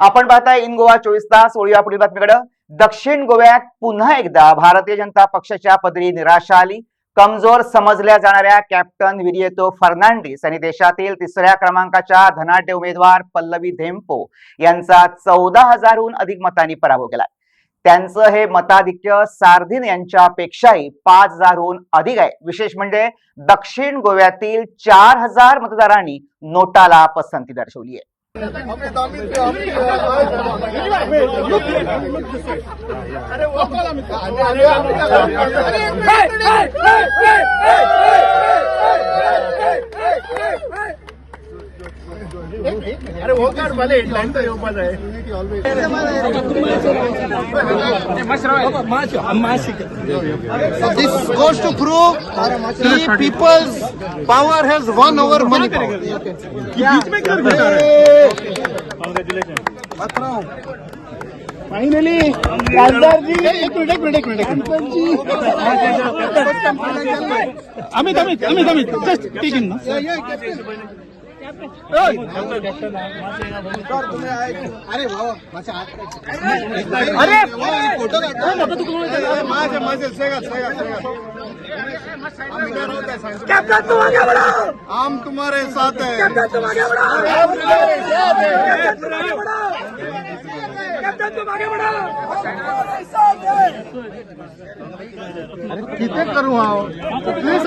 आपण पाहताय इन गोवा चोवीस तास वळूया पुढील बातमीकडे. दक्षिण गोव्यात पुन्हा एकदा भारतीय जनता पक्षाच्या पदरी निराशा आली. कमजोर समजल्या जाणाऱ्या कॅप्टन विरियेतो फर्नांडिस आणि देशातील तिसऱ्या क्रमांकाच्या धनाढ्य उमेदवार पल्लवी धेम्पो यांचा चौदा हजारहून अधिक मतांनी पराभव केला. त्यांचं हे मताधिक्य सार्दिन यांच्यापेक्षाही पाच हजारहून अधिक आहे. विशेष म्हणजे दक्षिण गोव्यातील चार हजार मतदारांनी नोटाला पसंती दर्शवली आहे. Hey! अरे वो काढ मला हेडलाईन तर येऊ आहे This goes to prove the people's power has won over money power. Finally खासदारजी एक मिनिट एक मिनिट एक minute Amit Amit Amit Amit just take in अरे माझे माझे सेगा सेगा कैप्टन तुम आगे बढ़ो हम तुम्हारे साथ हैं कैप्टन तुम आगे किती करू हा। प्लीज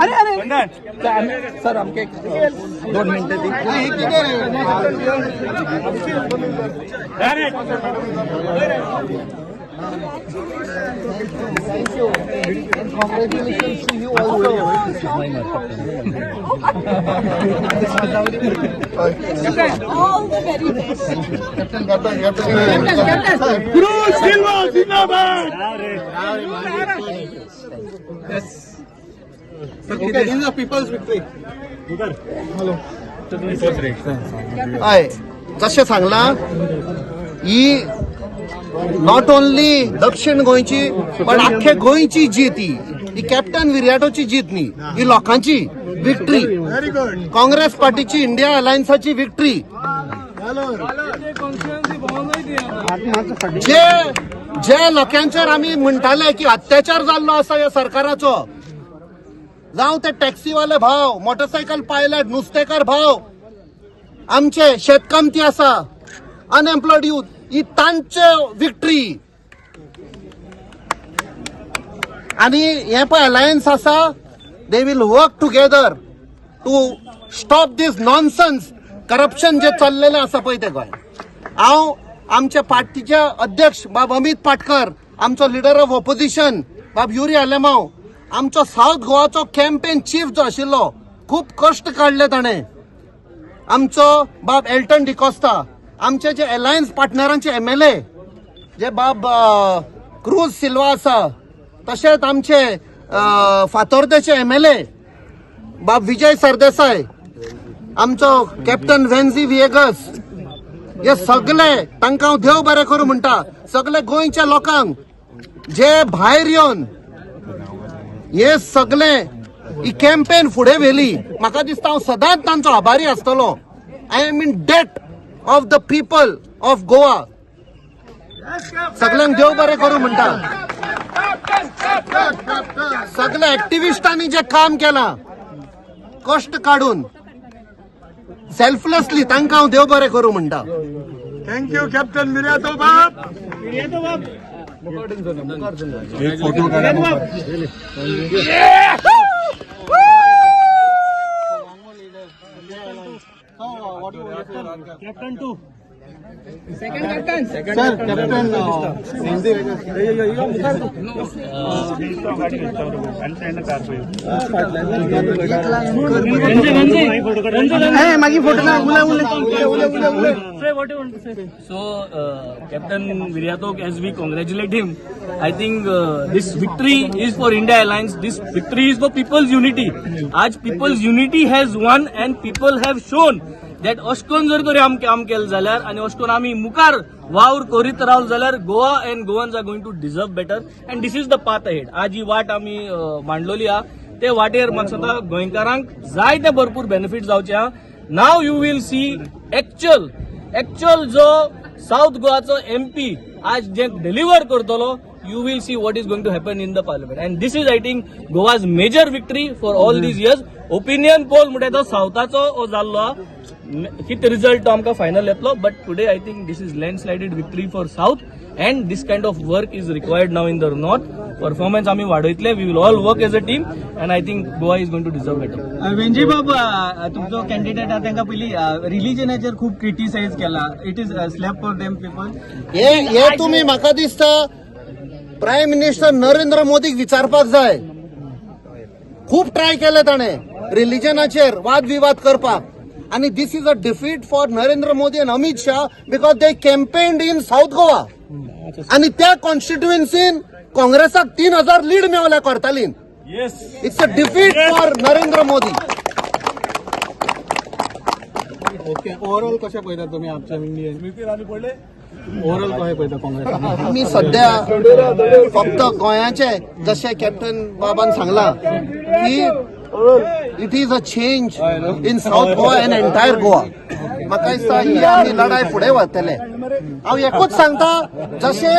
अरे अरे. सर आमके दोन मिनिटं all the very best. Cruz Silva जिंदाबाद पीपल्स विक्ट्री आहे जशें सांगला ही नॉट ओन्ली दक्षिण गोंयची पण आख्खे गोंयची जीत ही. ही कॅप्टन विरियाटोची जीत न्ही ही लोकांची विक्ट्री काँग्रेस पार्टीची इंडिया अलायन्साची विक्ट्री जे जे लोकांचेर आमी म्हणटाले की अत्याचार जाल्लो आसा ह्या सरकाराचो जावं ते टॅक्सीवाले भाव मोटरसायकल पायलट नुस्तेकार भाव. आमचे शेतकामती आसा अनएम्प्लॉयड यूथ ही तांचे विक्ट्री आणि हे पळय अलायन्स आसा they will work together to stop this nonsense corruption जे चाललेले आसा पळय ते गोंय हांव आमच्या पार्टीचे अध्यक्ष बाब अमित पाटकर आमचो लिडर ऑफ ऑपोजिशन बाब युरी आलेमाव आमचो साऊथ गोवाचो कॅम्पेन चीफ जो आशिल्लो खूप कश्ट काडले ताणें आमचो बाब एल्टन डिकोस्ता आमचे जे अलायन्स पार्टनरांचे एम एल ए जे बाब क्रूज सिल्वा आसा तशेंच आमचे फातोर्देचे एम एल ए बाब विजय सरदेसाय आमचो कॅप्टन वेन्झी विएगस हे सगळे तांकां हांव देव बरें करूं म्हणटा सगळे गोंयच्या लोकांक जे भायर येवन हे सगळे ही कॅम्पेन फुडें व्हेली. म्हाका दिसता हांव सदांच तांचो आभारी आसतलो. I am in debt of the people of Goa सगळ्यांक देव बरें करूं म्हणटा. सगळ्या ऍक्टिव्हिस्टांनी जे काम केलां कश्ट काडून सेल्फलेसली तांकां हांव देव बरें करूं म्हणटा. थँक्यू कॅप्टन मिर्यातो बाप कॅप्टन टू सर कॅप्टन मागी Captain to Second captain. Second captain. Hindi So, Captain Viratok, as we congratulate him, I think uh, this victory is for India Alliance. This victory is for people's unity. Today, people's unity has won and people have shown that अशकोन जर तरी आम काम केलं जाल्यार आणि अशकोन आमी मुखार वावर करीत रावल जाल्यार Goa and Goans are going to deserve better and this is the path ahead आज ही वाट आमी मांडलेली मांडलोली हा ते वाटेर म्हाका सांगता गोंयकारांक जायते भरपूर बेनिफीट जावचे हा now you will see actual actual जो साऊथ गोवाचो एम पी आज जे डिलिव्हर करतलो you will see what is going to happen in the parliament and this is I think Goa's major victory for all these years opinion poll म्हणटा तो सावथाचो हो जाल्लो हा कित रिझल्ट तो आमकां फायनल येतलो. But today I think this is landslided victory for south and this kind of work is required now in the north performance आम्ही वाडयतले we will all work as a team and I think Goa is going to deserve better Venzy बाब तुमचो candidate आहा तांकां पयली रिलिजनाचेर खूब criticise केला. It is slap for them people हे हे तुम्ही म्हाका दिसता प्रायम मिनिस्टर नरेंद्र मोदीक विचारपाक जाय. खूप ट्राय केले ताणें. रिलिजनाचेर वाद विवाद करपाक. आणि this is a defeat for Narendra Modi and Amit Shah because they campaigned in south Goa आणि त्या कॉन्स्टिट्युएन्सीन काँग्रेसाक तीन हजार लीड मेवल्या कोर्तालीन. It's a defeat for Narendra Modi. Okay overall कशें पळयता तुमी आमच्या इंडियन पळयता काँग्रेस आम्ही सध्या फक्त गोंयाचे जसे कॅप्टन बाबान सांगला की it is a change in south Goa and entire Goa म्हाका दिसता ही आमी लढाई फुडें व्हरतले हांव एकूच सांगता जशे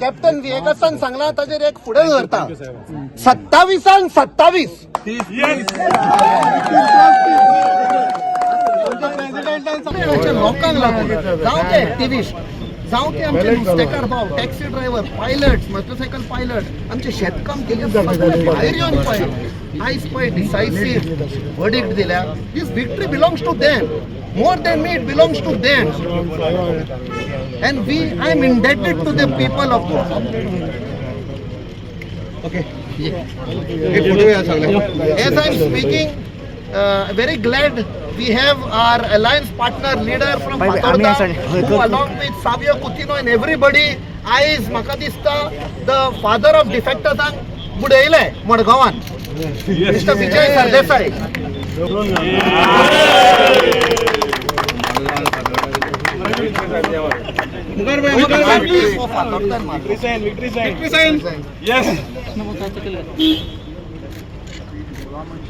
कॅप्टन विएकासान सांगला ताजेर एक फुडें व्हरता सत्तावीसान सत्तावीस. लोकांक लागून जावं ते एक्टिविस्ट जावं ते आमचे नुस्तेकार भाव taxi driver pilot motorcycle pilot आमचे शेतकामती भायर येवन पळय आयज पळय डिसायसीव वर्डिक्ट दिल्या. This victory belongs to them more than me it belongs to them and we I am indebted to the people of okay As I'm speaking, very glad we have our alliance partner leader from Fatorda, who along with Savio Coutinho and everybody, is म्हाका दिसता the father of defectors बुडयले मडगांवान mister Vijay Sardesai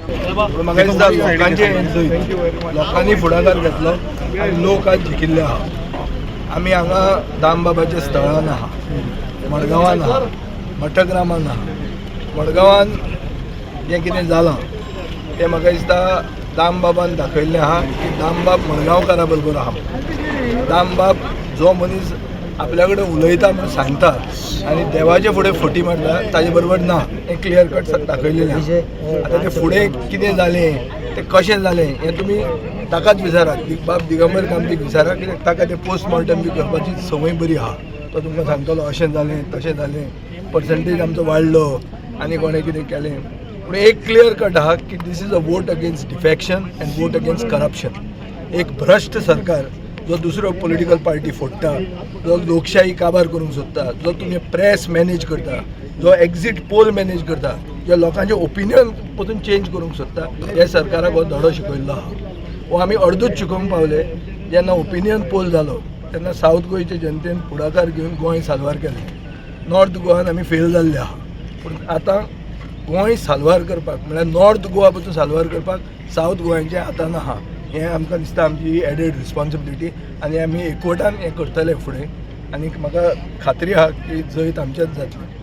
म्हाका दिसता लोकांचे लोकांनी फुडाकार घेतलो आनी लोक आज जिखिल्ले आहा आमी हांगा दामबाबाच्या स्थळान आहा मडगांवान आहा मठग्रामान आहा मडगांवान जें कितें जालां तें म्हाका दिसता दामबाबान दाखयल्लें आहा की दामबाब मडगांवकारा बरोबर आहा दामबाब जो मनीस आपल्या कडेन उलयता म्हणून सांगता आनी देवाचे फुडें फटी मारता ताजे बरोबर ना हे क्लियर कट दाखयलेलें आहा. आतां तें फुडें कितें जालें तें कशें जालें हें तुमी ताकाच विचारात दिग- बाब दिगंबर कामतीक विचारा कित्याक ताका तें पोस्टमॉर्टम बी करपाची संवय बरी आहा तो तुमकां सांगतलो अशें जालें तशें जालें पर्संटेज आमचो वाडलो आनी कोणें कितें केलें. पूण एक क्लियर कट आहा की this is a vote against defection and vote against corruption एक भ्रश्ट सरकार जो दुसरो पॉलिटिकल पार्टी फोडटा जो लोकशाही काबार करूंक सोदता जो तुमी प्रेस मॅनेज करता जो एक्झिट पोल मॅनेज करता जो लोकांचे ओपिनियन परतून चेंज करूंक सोदता हे सरकाराक हो धडो शिकयल्लो आहा हो आमी अर्दूच शिकोवंक पावले जेन्ना ओपिनियन पोल जालो तेन्ना सावथ गोंयचे जनतेन फुडाकार घेवन गोंय साल्वार केलें. नॉर्थ गोवान आमी फेल जाल्ले आहा. पूण आतां गोंय साल्वार करपाक म्हळ्यार नॉर्थ गोवा पासून साल्वार करपाक सावथ गोंयचे आतां आहा हें आमकां दिसता आमची एडेड रिस्पॉन्सिबिलिटी आनी आमी एकवटान हें करतले फुडें. आनी म्हाका खात्री आहा की जैत आमचेच जातलें.